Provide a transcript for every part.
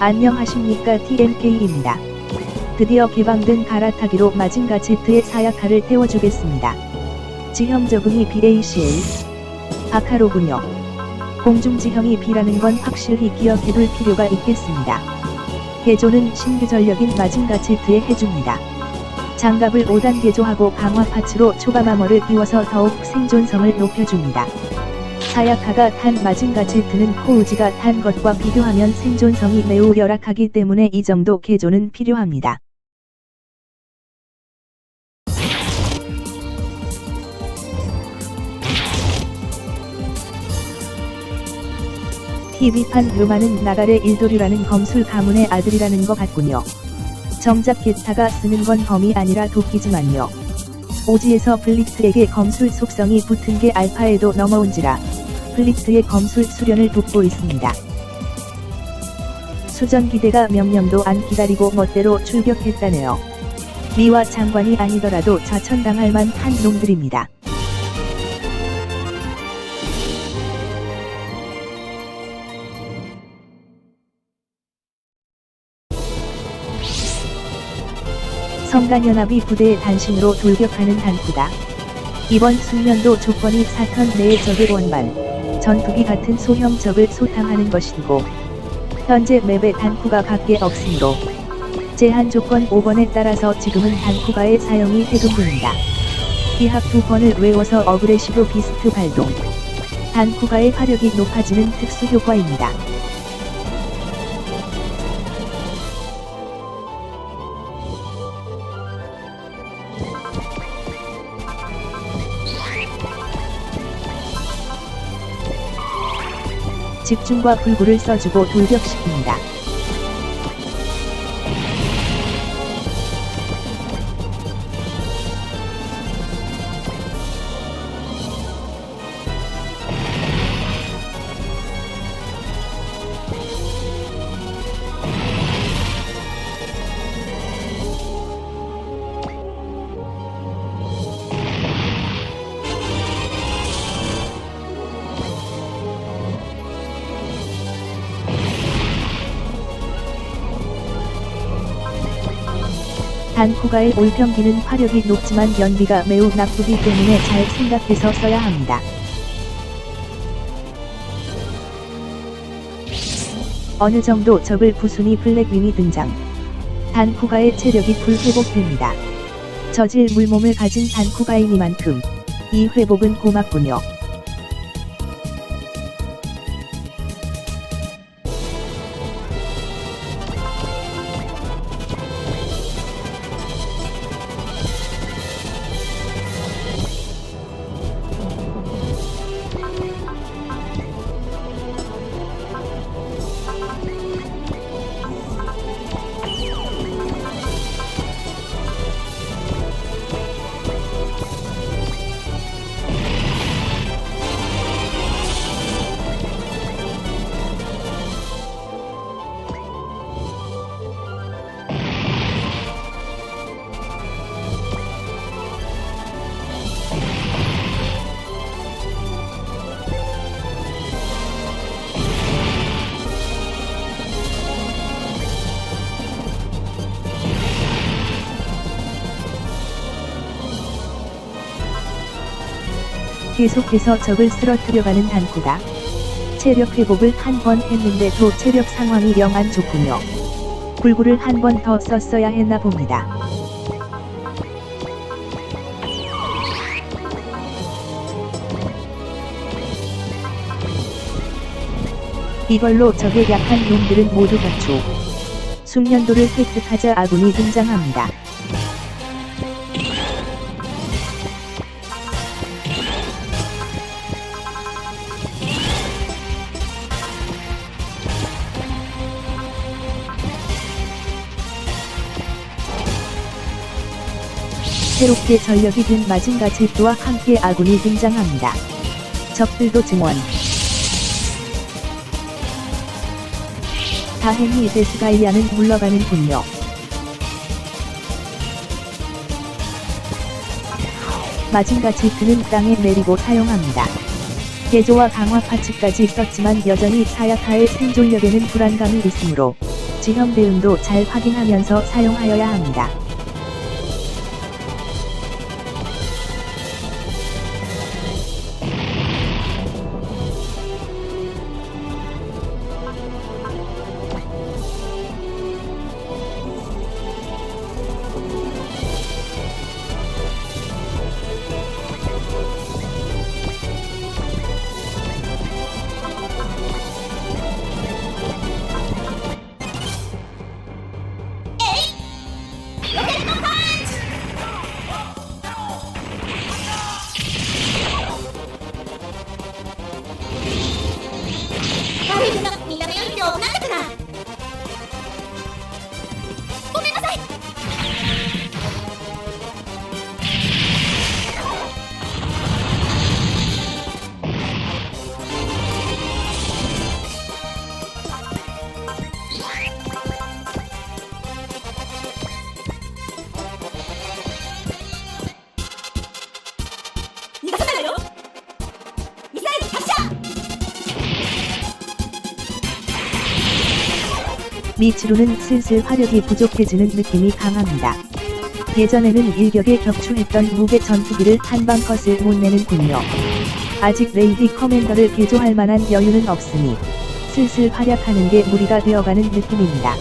안녕하십니까 TMK입니다. 드디어 개방된 갈아타기로 마징가 Z의 사약화를 태워주겠습니다. 지형 적응이 BACA 아카로군요. 공중지형이 B라는 건 확실히 기억해둘 필요가 있겠습니다. 개조는 신규 전력인 마징가 Z에 해줍니다. 장갑을 5단 개조하고 강화 파츠로 초가 마머를 끼워서 더욱 생존성을 높여줍니다. 사약화가 탄 마징가 Z는 코우지가 탄 것과 비교하면 생존성이 매우 열악하기 때문에 이 정도 개조는 필요합니다. TV판 르마는 나갈의 일도류라는 검술 가문의 아들이라는 것 같군요. 정작 게타가 쓰는 건 검이 아니라 도끼지만요. 오지에서 블리트에게 검술 속성이 붙은 게 알파에도 넘어온지라 블리트의 검술 수련을 돕고 있습니다. 수전 기대가 명령도 안 기다리고 멋대로 출격했다네요. 미와 장관이 아니더라도 좌천당할 만한 놈들입니다. 성간연합이 부대의 단신으로 돌격하는 단쿠다. 이번 숙련도 조건이 사턴 내의 적의 원반, 전투기 같은 소형 적을 소탕하는 것이고 현재 맵의 단쿠가 밖에 없으므로 제한 조건 5번에 따라서 지금은 단쿠가의 사용이 해금됩니다. 기합 두 번을 외워서 어그레시브 비스트 발동. 단쿠가의 화력이 높아지는 특수 효과입니다. 집중과 불구를 써주고 돌격시킵니다. 단코가의 올평기는 화력이 높지만 연비가 매우 나쁘기 때문에 잘 생각해서 써야 합니다. 어느 정도 적을 부순이 블랙윙이 등장. 단쿠가의 체력이 불회복됩니다. 저질 물몸을 가진 단쿠가이니만큼 이 회복은 고맙군요. 계속해서 적을 쓰러뜨려가는 단구다. 체력 회복을 한 번 했는데도 체력 상황이 영 안 좋군요. 불구를 한 번 더 썼어야 했나 봅니다. 이걸로 적의 약한 놈들은 모두 갖추. 숙련도를 획득하자 아군이 등장합니다. 새롭게 전력이 된 마징가 제트와 함께 아군이 등장합니다. 적들도 증원. 다행히 데스가이아는 물러가는군요. 마징가 제트는 땅에 내리고 사용합니다. 개조와 강화 파츠까지 썼지만 여전히 사야타의 생존력에는 불안감이 있으므로 지형 대응도 잘 확인하면서 사용하여야 합니다. 미치로는 슬슬 화력이 부족해지는 느낌이 강합니다. 예전에는 일격에 격추했던 무게 전투기를 한방 컷을 못 내는군요. 아직 레이디 커맨더를 개조할 만한 여유는 없으니 슬슬 활약하는 게 무리가 되어가는 느낌입니다.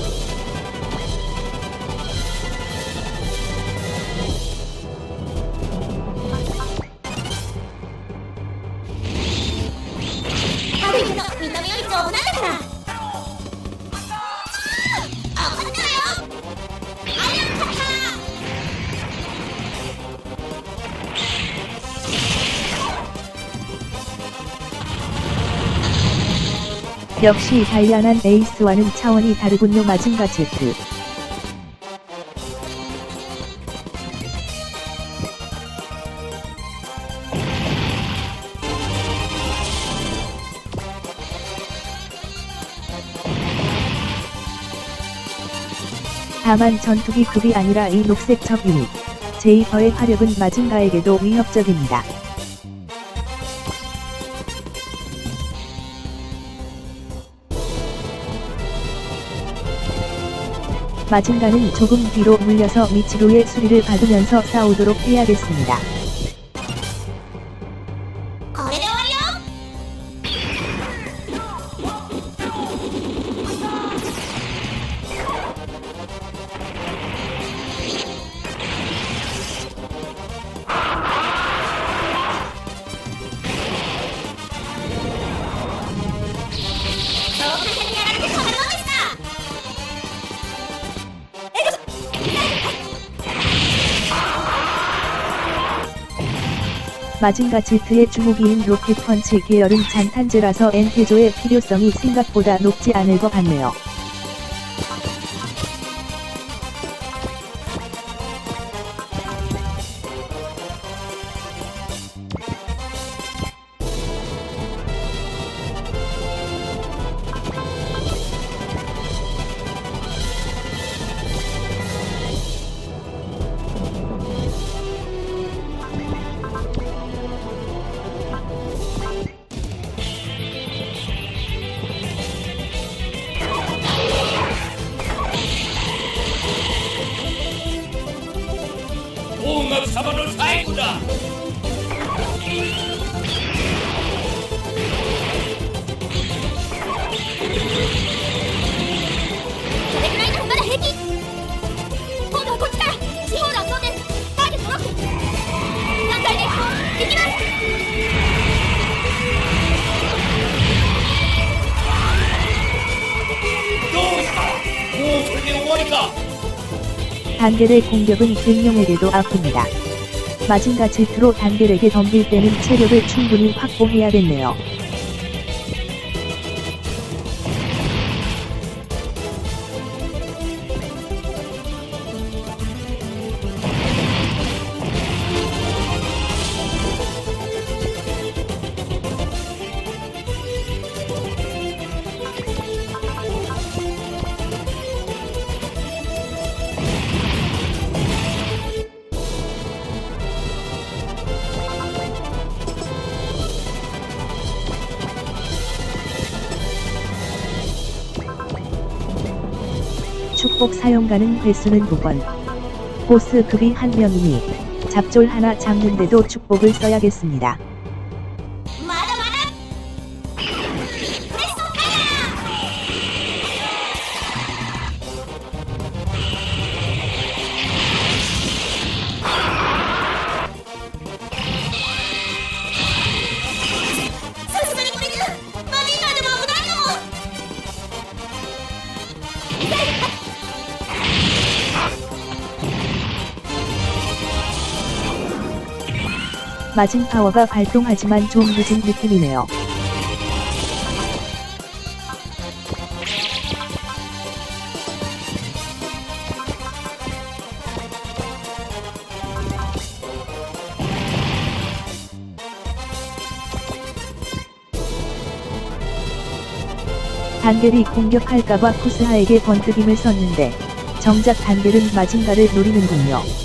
역시 단란한 에이스와는 차원이 다르군요 마징가 제트. 다만 전투기 급이 아니라 이 녹색 적 유닛. 제이퍼의 화력은 마징가에게도 위협적입니다. 마징가는 조금 뒤로 물려서 미치로의 수리를 받으면서 싸우도록 해야겠습니다. 마징가 제트의 주무기인 로켓 펀치 계열은 잔탄제라서 엔테조의 필요성이 생각보다 높지 않을 것 같네요. 공업 사번을 단겔의 공격은 갱룡에게도 아픕니다. 마징가 제트로 단겔에게 덤빌 때는 체력을 충분히 확보해야겠네요. 축복 사용 가능 횟수는 2번. 보스 급이 한 명이니 잡졸 하나 잡는데도 축복을 써야겠습니다. 마징 파워가 발동하지만 좀 늦은 느낌이네요. 단결이 공격할까봐 쿠스하에게 번뜩임을 썼는데 정작 단결은 마징가를 노리는군요.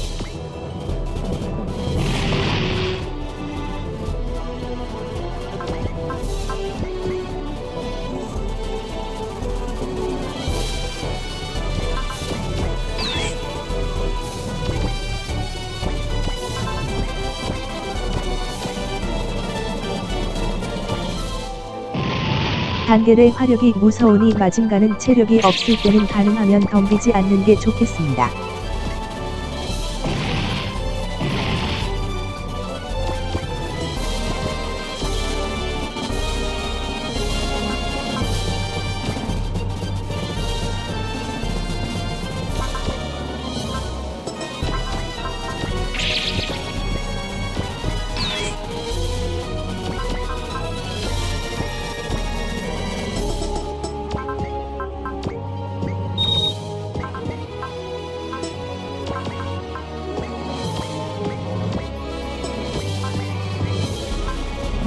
단결의 화력이 무서우니 마징가는 체력이 없을 때는 가능하면 덤비지 않는 게 좋겠습니다.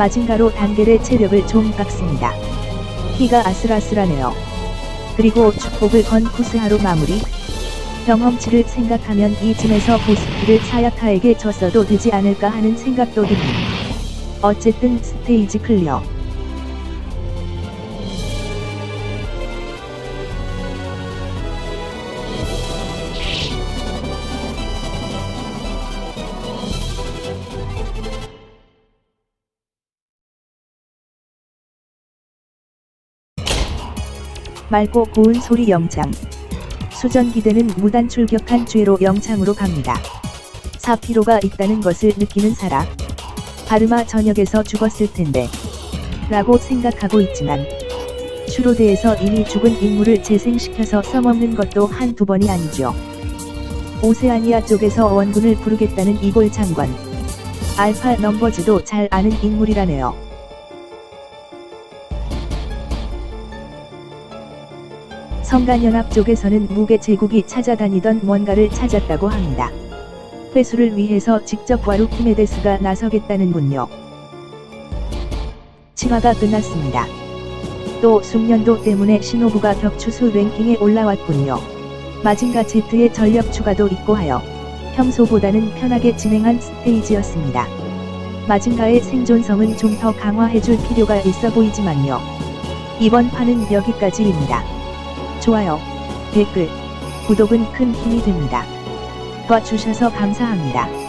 마징가로 단결의 체력을 좀 깎습니다. 키가 아슬아슬하네요. 그리고 축복을 건 쿠스하로 마무리. 경험치를 생각하면 이쯤에서 보스키를 사야카에게 졌어도 되지 않을까 하는 생각도 듭니다. 어쨌든 스테이지 클리어. 맑고 고운 소리 영창. 수전기대는 무단 출격한 죄로 영창으로 갑니다. 사피로가 있다는 것을 느끼는 사라. 바르마 전역에서 죽었을 텐데. 라고 생각하고 있지만. 슈로드에서 이미 죽은 인물을 재생시켜서 써먹는 것도 한두 번이 아니죠. 오세아니아 쪽에서 원군을 부르겠다는 이골 장관. 알파 넘버즈도 잘 아는 인물이라네요. 성간연합 쪽에서는 무게 제국이 찾아다니던 뭔가를 찾았다고 합니다. 회수를 위해서 직접 와루키메데스가 나서겠다는군요. 치마가 끝났습니다. 또 숙련도 때문에 신호부가 격추수 랭킹에 올라왔군요. 마징가 Z의 전력 추가도 있고 하여 평소보다는 편하게 진행한 스테이지였습니다. 마징가의 생존성은 좀 더 강화해줄 필요가 있어 보이지만요. 이번 판은 여기까지입니다. 좋아요, 댓글, 구독은 큰 힘이 됩니다. 봐주셔서 감사합니다.